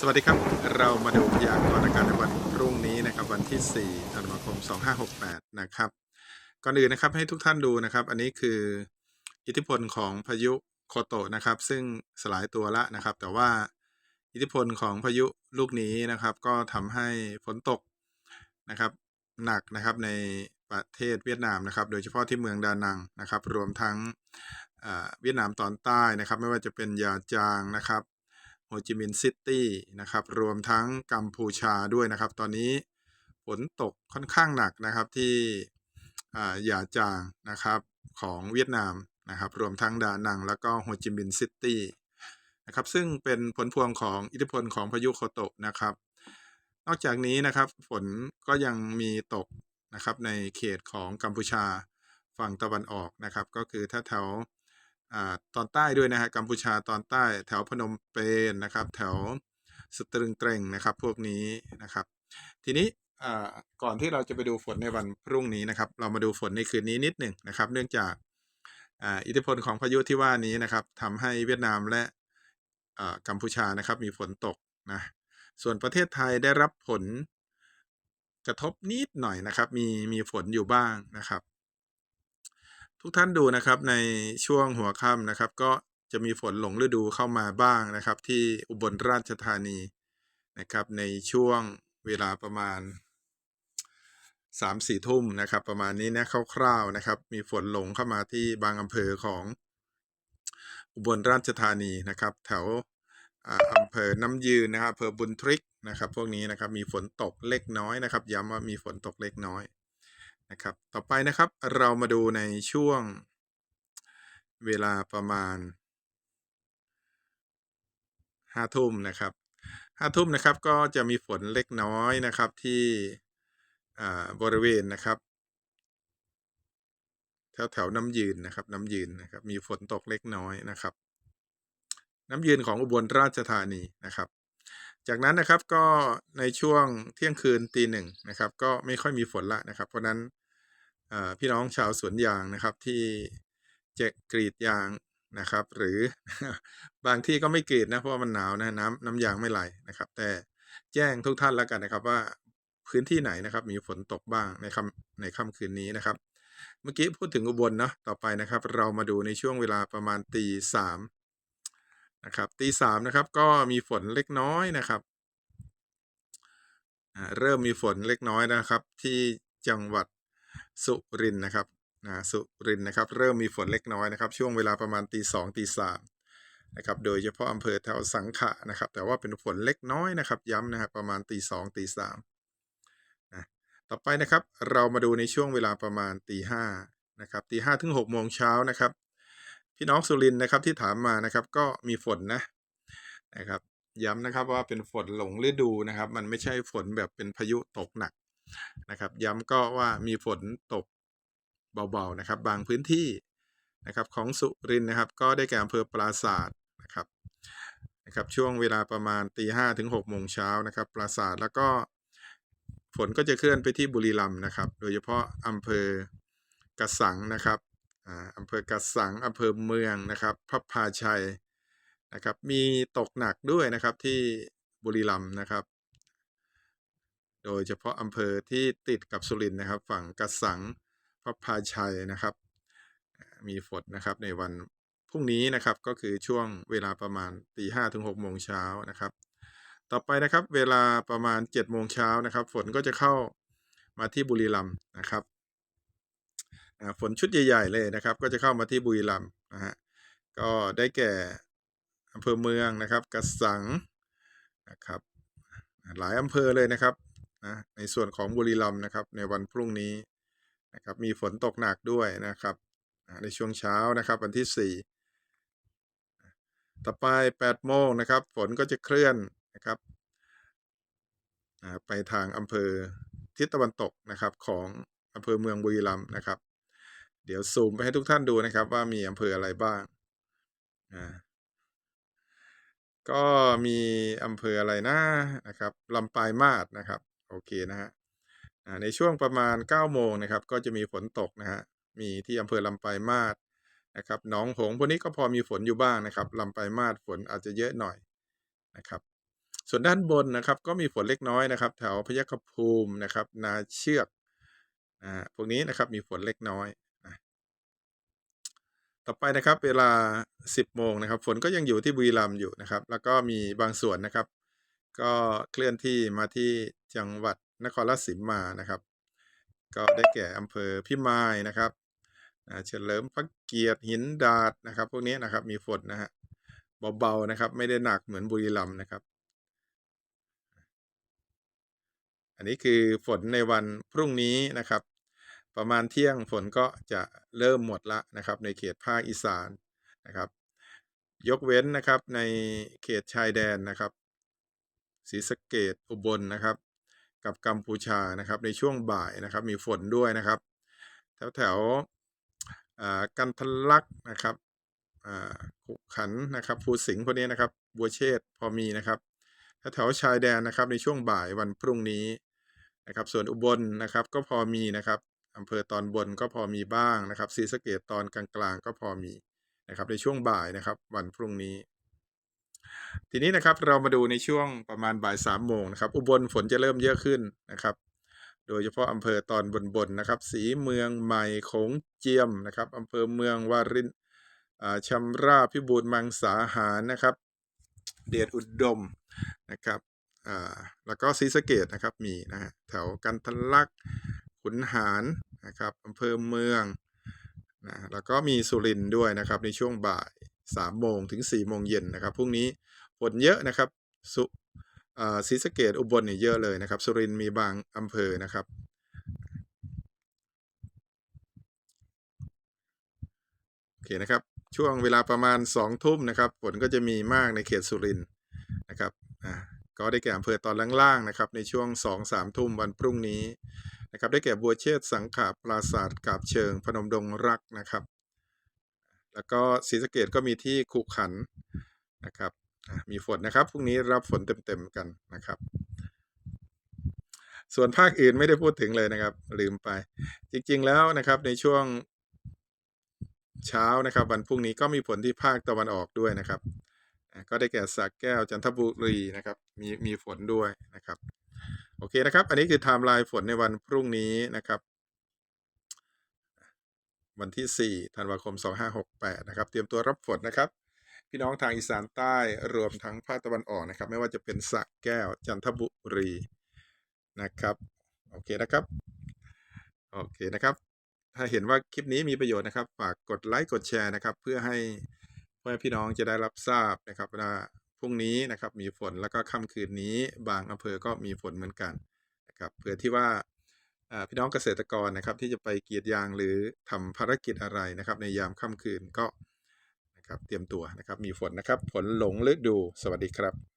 สวัสดีครับ เรามาดูพยากรณ์อากาศในวันพรุ่งนี้นะครับ วันที่ 4 ธันวาคม 2568 นะครับ ก่อนอื่นนะครับให้ทุกท่านดูนะครับ อันนี้คืออิทธิพลของพายุโคโตะนะครับ ซึ่งสลายตัวละนะครับ แต่ว่าอิทธิพลของพายุลูกนี้นะครับ ก็ทำให้ฝนตกนะครับ หนักนะครับในประเทศเวียดนามนะครับ โดยเฉพาะที่เมืองดานังนะครับ รวมทั้งเวียดนามตอนใต้นะครับ ไม่ว่าจะเป็นยาจางนะครับ โฮจิมินห์ซิตี้นะครับ รวมทั้งกัมพูชาด้วยนะครับ ตอนนี้ฝนตกค่อนข้างหนักนะครับที่หยาจางนะครับของเวียดนามนะครับ รวมทั้งดานังแล้วก็โฮจิมินห์ซิตี้นะครับซึ่งเป็นผลพวงของอิทธิพลของพายุโคโตะนะครับ นอกจากนี้นะครับฝนก็ยังมีตกนะครับในเขตของกัมพูชาฝั่งตะวันออกนะครับ ก็คือถ้าแถว อ่าตอนใต้ด้วยนะฮะกัมพูชาตอนใต้แถวพนมเปญนะครับ แถวสตรึงเตรงนะครับ พวกนี้นะครับ ทีนี้ก่อนที่เราจะไปดูฝนในวันพรุ่งนี้นะครับ เรามาดูฝนในคืนนี้นิดหนึ่งนะครับ เนื่องจากอ,อิทธิพลของพายุที่ว่านี้นะครับทำให้เวียดนามและกัมพูชานะครับมีฝนตกนะส่วนประเทศไทยได้รับผลกระทบนิดหน่อยนะครับ มีมีฝนอยู่บ้างนะครับ ทุกท่านดูนะครับในช่วงหัวค่ำนะครับ ก็จะมีฝนหลงฤดูเข้ามาบ้างนะครับ ที่อุบลราชธานีนะครับ ในช่วงเวลาประมาณสามสี่ทุ่มนะครับ ประมาณนี้นะคร่าวๆนะครับ มีฝนหลงเข้ามาที่บางอำเภอของอุบลราชธานีนะครับ แถวอำเภอน้ำยืนนะครับอำเภอบุญทริกนะครับ พวกนี้นะครับมีฝนตกเล็กน้อยนะครับ ย้ำว่ามีฝนตกเล็กน้อย นะครับ ต่อไปนะครับเรามาดูในช่วงเวลาประมาณห้าทุ่มนะครับห้าทุ่มนะครับก็จะมีฝนเล็กน้อยนะครับที่บริเวณนะครับแถวแถวน้ำยืนนะครับ น้ำยืนนะครับ มีฝนตกเล็กน้อยนะครับ น้ำยืนของอุบลราชธานีนะครับ จากนั้นนะครับก็ในช่วงเที่ยงคืนตีหนึ่งนะครับ ก็ไม่ค่อยมีฝนละนะครับ เพราะนั้นพี่น้องชาวสวนยางนะครับที่จะกรีดยางนะครับ หรือบางที่ก็ไม่กรีดนะเพราะว่ามันหนาวนะน้ำน้ำยางไม่ไหลนะครับ แต่แจ้งทุกท่านแล้วกันนะครับว่าพื้นที่ไหนนะครับ มีฝนตกบ้างในค่ำในค่ำคืนนี้นะครับ เมื่อกี้พูดถึงอุบลเนาะต่อไปนะครับ เรามาดูในช่วงเวลาประมาณตีสาม นะครับตีสามนะครับก็มีฝนเล็กน้อยนะครับ เริ่มมีฝนเล็กน้อยนะครับ ที่จังหวัดสุรินนะครับนะสุรินนะครับ เริ่มมีฝนเล็กน้อยนะครับ ช่วงเวลาประมาณตีสองตีสามนะครับโดยเฉพาะอำเภอแถวสังขะนะครับ แต่ว่าเป็นฝนเล็กน้อยนะครับ ย้ำนะครับประมาณตีสองตีสามนะต่อไปนะครับเรามาดูในช่วงเวลาประมาณตีห้านะครับตีห้าถึงหกโมงเช้านะครับ พี่น้องสุรินนะครับที่ถามมานะครับ ก็มีฝนนะนะครับ ย้ำนะครับว่าเป็นฝนหลงฤดูนะครับ มันไม่ใช่ฝนแบบเป็นพายุตกหนักนะครับ ย้ำก็ว่ามีฝนตกเบาๆนะครับ บางพื้นที่นะครับของสุรินนะครับ ก็ได้แก่อำเภอปราศาสตร์นะครับนะครับช่วงเวลาประมาณตีห้าถึงหกโมงเช้านะครับปราศาสตร์แล้วก็ฝนก็จะเคลื่อนไปที่บุรีรัมย์นะครับ โดยเฉพาะอำเภอกระสังนะครับ อำเภอกระสังอำเภอเมืองนะครับพระพาชัยนะครับมีตกหนักด้วยนะครับที่บุรีรัมย์นะครับ โดยเฉพาะอำเภอที่ติดกับสุรินทร์นะครับ ฝั่งกระสังพระพาชัยนะครับ มีฝนนะครับในวันพรุ่งนี้นะครับก็คือช่วงเวลาประมาณตีห้าถึงหกโมงเช้านะครับ ต่อไปนะครับเวลาประมาณเจ็ดโมงเช้านะครับ ฝนก็จะเข้ามาที่บุรีรัมย์นะครับ ฝนชุดใหญ่ ๆ เลยนะครับ ก็จะเข้ามาที่บุรีรัมย์นะฮะก็ได้แก่อำเภอเมืองนะครับ กระสังนะครับ หลายอำเภอเลยนะครับนะในส่วนของบุรีรัมย์นะครับ ในวันพรุ่งนี้นะครับมีฝนตกหนักด้วยนะครับในช่วงเช้านะครับวันที่สี่ต่อไปแปดโมงนะครับ ฝนก็จะเคลื่อนนะครับไปทางอำเภอทิศตะวันตกนะครับของอำเภอเมืองบุรีรัมย์นะครับ เดี๋ยวซูมไปให้ทุกท่านดูนะครับ ว่ามีอำเภออะไรบ้างอ่าก็มีอำเภออะไรนะนะครับลำปลายมาศนะครับ โอเคนะฮะในช่วงประมาณ9โมงนะครับ ก็จะมีฝนตกนะฮะมีที่อำเภอลำปลายมาศนะครับหนองหงพวกนี้ก็พอมีฝนอยู่บ้างนะครับลำปลายมาศฝนอาจจะเยอะหน่อยนะครับ ส่วนด้านบนนะครับ ก็มีฝนเล็กน้อยนะครับ แถวพยัคฆภูมินะครับ นาเชือกอ่าพวกนี้นะครับมีฝนเล็กน้อย ต่อไปนะครับเวลา 10 โมงนะครับ ฝนก็ยังอยู่ที่บุรีรัมย์อยู่นะครับ แล้วก็มีบางส่วนนะครับ ก็เคลื่อนที่มาที่จังหวัดนครราชสีมานะครับ ก็ได้แก่อำเภอพิมายนะครับเฉลิมพระเกียรติหินดาดนะครับ พวกนี้นะครับมีฝนนะฮะเบาๆนะครับ ไม่ได้หนักเหมือนบุรีรัมย์นะครับ อันนี้คือฝนในวันพรุ่งนี้นะครับ ประมาณเที่ยงฝนก็จะเริ่มหมดละนะครับในเขตภาคอีสานนะครับ ยกเว้นนะครับในเขตชายแดนนะครับศรีสะเกดอุบลนะครับ กับกัมพูชานะครับในช่วงบ่ายนะครับมีฝนด้วยนะครับ แถวแถวอ่ากันทลักนะครับอ่าขุขันนะครับภูสิงห์พวกนี้นะครับ บัวเชษพอมีนะครับแถวแถวชายแดนนะครับในช่วงบ่ายวันพรุ่งนี้นะครับ ส่วนอุบลนะครับก็พอมีนะครับ อำเภอตอนบนก็พอมีบ้างนะครับศรีสะเกดตอนกลางๆก็พอมีนะครับในช่วงบ่ายนะครับวันพรุ่งนี้ ทีนี้นะครับเรามาดูในช่วงประมาณบ่ายสามโมงนะครับอุบลฝนจะเริ่มเยอะขึ้นนะครับ โดยเฉพาะอำเภอตอนบนๆนะครับ สีเมืองใหม่โขงเจียมนะครับอำเภอเมืองวารินอ่าชำราพิบูลมังสาหารนะครับ เดชอุดดมนะครับอ่าแล้วก็ศรีสะเกดนะครับมีนะฮะแถวกันทะลัก ขุนหารนะครับอำเภอเมืองนะแล้วก็มีสุรินทร์ด้วยนะครับในช่วงบ่ายสามโมงถึงสี่โมงเย็นนะครับพรุ่งนี้ฝนเยอะนะครับสุศรีสะเกดอุบลเนี่ยเยอะเลยนะครับ สุรินทร์มีบางอำเภอนะครับโอเคนะครับ ช่วงเวลาประมาณ2องทุ่มนะครับฝนก็จะมีมากในเขตสุรินทร์นะครับอ่าก็ได้แก่อำเภอตอนล่างๆนะครับ ในช่วง2องสามทุ่มวันพรุ่งนี้ นะครับได้แก่บัวเชษสังขะปราศาสตร์กาบเชิง พนมดงรักนะครับ แล้วก็ศรีสะเกดก็มีที่ขุขันนะครับมีฝนนะครับพรุ่งนี้รับฝนเต็มๆกันนะครับ ส่วนภาคอื่นไม่ได้พูดถึงเลยนะครับ ลืมไป จริงๆแล้วนะครับในช่วงเช้านะครับ วันพรุ่งนี้ก็มีผลที่ภาคตะวันออกด้วยนะครับ ก็ได้แก่สระแก้วจันทบุรีนะครับ มีมีฝนด้วยนะครับ โอเคนะครับ อันนี้คือไทม์ไลน์ฝนในวันพรุ่งนี้นะครับ วันที่ 4 ธันวาคม 2568 นะครับ เตรียมตัวรับฝนนะครับ พี่น้องทางอีสานใต้รวมทั้งภาคตะวันออกนะครับ ไม่ว่าจะเป็นสระแก้วจันทบุรีนะครับ โอเคนะครับ โอเคนะครับ ถ้าเห็นว่าคลิปนี้มีประโยชน์นะครับ ฝากกดไลค์กดแชร์นะครับ เพื่อให้เพื่อพี่น้องจะได้รับทราบนะครับว่า พรุ่งนี้นะครับมีฝนแล้วก็ค่ำคืนนี้บางอำเภอก็มีฝนเหมือนกันนะครับเพื่อที่ว่าพี่น้องเกษตรกรนะครับ ที่จะไปเกรีดยางหรือทำภารกิจอะไรนะครับ ในยามค่ำคืนก็นะครับเตรียมตัวนะครับ มีฝนนะครับ ฝนหลงฤดูสวัสดีครับ